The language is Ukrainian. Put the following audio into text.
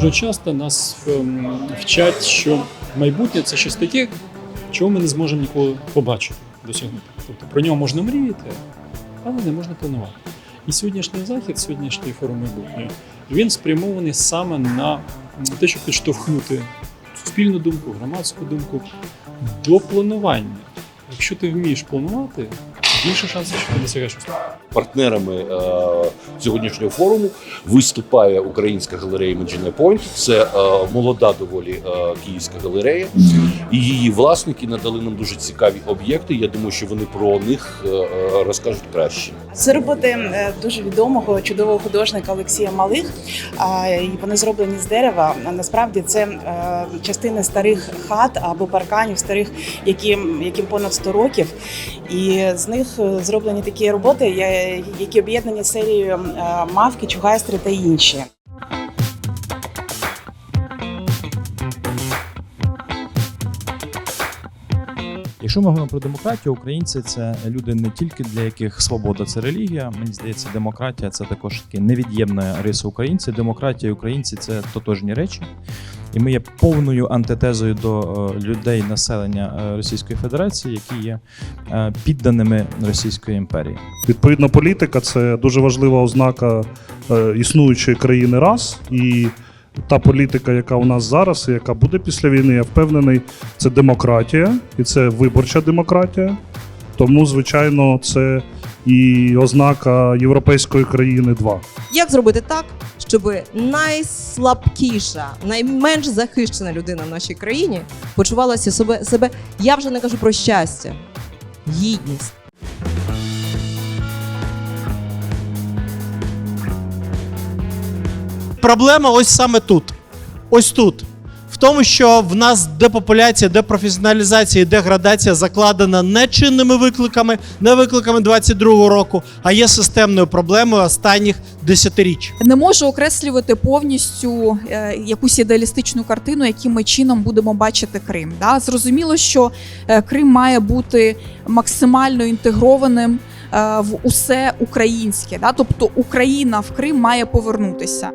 Дуже часто нас ем, вчать, що майбутнє це щось таке, чого ми не зможемо ніколи побачити, досягнути. Тобто про нього можна мріяти, але не можна планувати. І сьогоднішній захід, сьогоднішній форум майбутнього, він спрямований саме на те, щоб підштовхнути суспільну думку, громадську думку до планування. Якщо ти вмієш планувати, більше шансів, що ти досягаєш успіху. партнерами е, сьогоднішнього форуму виступає українська галерея Medina Point. Це е, молода доволі е, київська галерея, і її власники надали нам дуже цікаві об'єкти. Я думаю, що вони про них е, е, розкажуть краще. Це роботи е, дуже відомого чудового художника Олексія Малих. А, і Вони зроблені з дерева. Насправді це е, частини старих хат або парканів старих, яким, яким понад 100 років. І з них е, зроблені такі роботи, які об'єднані серією е, мавки, чугайстри та інші. Якщо ми говоримо про демократію, українці це люди не тільки для яких свобода це релігія. Мені здається, демократія це також таки невід'ємна риса українців. Демократія і українці це тотожні речі. І ми є повною антитезою до е, людей населення е, Російської Федерації, які є е, підданими Російської імперії. Відповідно, політика це дуже важлива ознака існуючої країни раз. І та політика, яка у нас зараз, і яка буде після війни, я впевнений, це демократія, і це виборча демократія. Тому, звичайно, це і ознака європейської країни 2. Як зробити так, щоб найслабкіша, найменш захищена людина в нашій країні почувалася себе, себе я вже не кажу про щастя, гідність. Проблема ось саме тут. Ось тут. В тому, що в нас депопуляція, депрофесіоналізація і деградація закладена не чинними викликами, не викликами 22-го року, а є системною проблемою останніх десятиріч. не можу окреслювати повністю е, якусь ідеалістичну картину, яким ми чином будемо бачити Крим. Да? Зрозуміло, що е, Крим має бути максимально інтегрованим е, в усе українське. Да? Тобто Україна в Крим має повернутися.